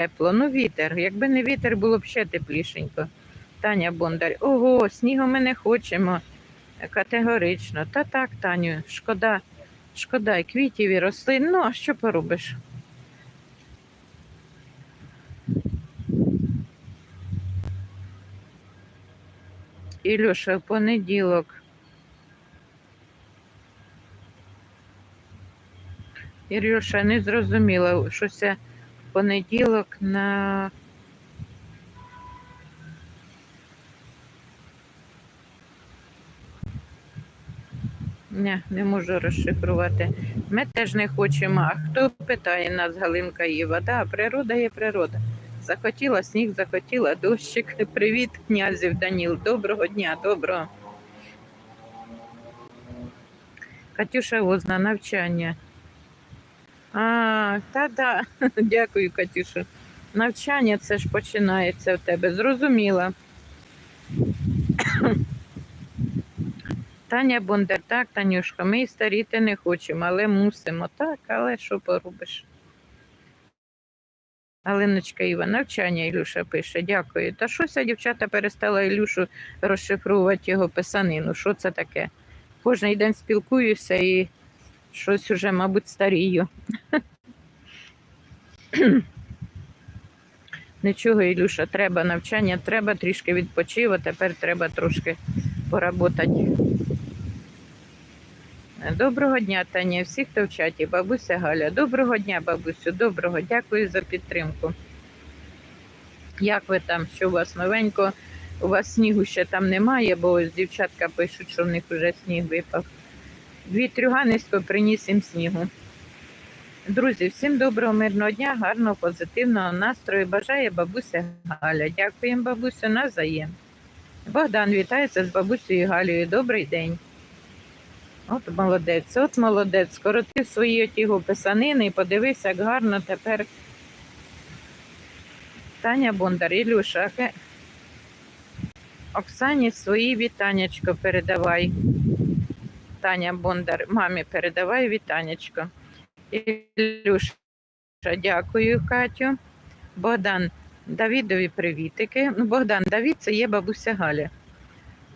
тепло. Ну, вітер. Якби не вітер, було б ще теплішенько. Таня Бондар. Ого, снігу ми не хочемо. Категорично. Та так, Таню, шкода, шкода і квітів і рослин. Ну, а що поробиш? Ілюша, в понеділок. Ірюша, не зрозуміла, що це понеділок на. Не, не можу розшифрувати. Ми теж не хочемо. А хто питає нас, Галинка Іва? Да, природа є природа. Захотіла сніг, захотіла дощик. Привіт, князів Даніл. Доброго дня, доброго. Катюша Возна, навчання. А, та-да, дякую, Катюша. Навчання це ж починається в тебе. Зрозуміла. Таня Бондар, так, Танюшка, ми і старіти не хочемо, але мусимо. Так, але що поробиш? Галиночка Іва, навчання Ілюша пише, дякую. Та щось я, дівчата перестала Ілюшу розшифрувати його писанину. Що це таке? Кожний день спілкуюся і щось уже, мабуть, старію. Нічого, Ілюша, треба навчання, треба трішки відпочив, а тепер треба трошки поработати. Доброго дня, Таня, всіх, хто в чаті, бабуся Галя. Доброго дня, бабусю, доброго, дякую за підтримку. Як ви там? Що у вас новенько? У вас снігу ще там немає, бо ось дівчатка пишуть, що в них вже сніг випав. Вітрюга низько приніс їм снігу. Друзі, всім доброго, мирного дня, гарного, позитивного настрою. Бажає бабуся Галя. Дякуємо, бабусю, назаєм. Богдан вітається з бабусею Галею. Добрий день. От молодець, от молодець. Скоротив свої оті писанини і подивися, як гарно тепер. Таня Бондар, Ілюша, Оксані свої вітаннячко передавай. Таня Бондар, мамі передавай вітаннячко. Ілюша, дякую, Катю. Богдан Давідові привітики. Ну, Богдан Давід це є бабуся Галя.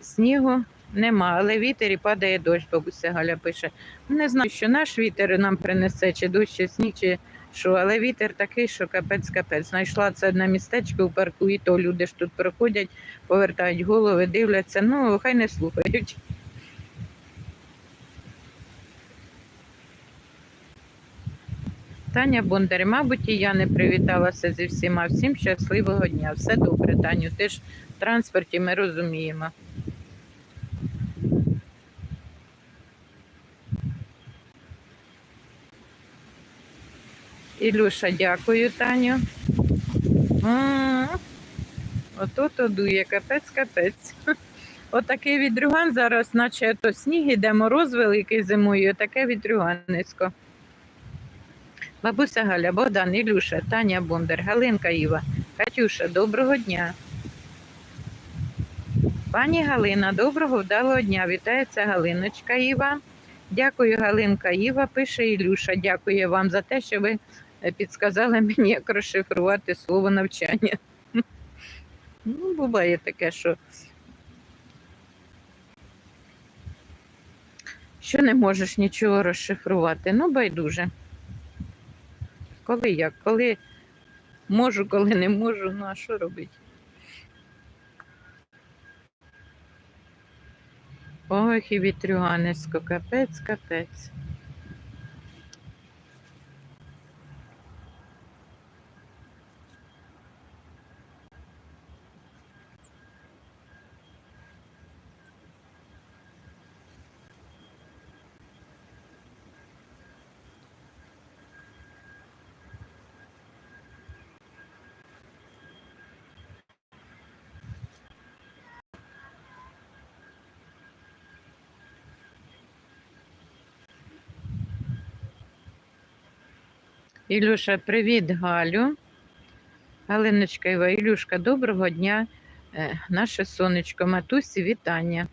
Снігу нема, але вітер і падає дощ, бабуся Галя пише. Не знаю, що наш вітер нам принесе, чи дощ, чи сніг, чи що, але вітер такий, що капець-капець. Знайшла це одне містечко у парку, і то люди ж тут проходять, повертають голови, дивляться, ну хай не слухають. Таня Бондар, мабуть, і я не привіталася зі всіма. Всім щасливого дня. Все добре, Таню. Ти ж в транспорті ми розуміємо. Ілюша, дякую, Таню. Ото то дує, капець, капець. Отакий відрюган зараз, наче то сніг іде, мороз великий зимою, отаке відрюганисько. Бабуся Галя, Богдан, Ілюша, Таня Бондар, Галинка Іва, Катюша, доброго дня. Пані Галина, доброго вдалого дня. Вітається Галиночка Іва. Дякую, Галинка Іва, пише Ілюша. Дякую вам за те, що ви е, підсказали мені, як розшифрувати слово навчання. Ну, буває таке, що, що не можеш нічого розшифрувати. Ну, байдуже. Коли як? Коли можу, коли не можу, ну а що робити? Ох, і вітрюганесько, капець, капець. Ілюша, привіт, Галю. Галиночка Іва, Ілюшка, доброго дня. Е, Наше сонечко, матусі, вітання.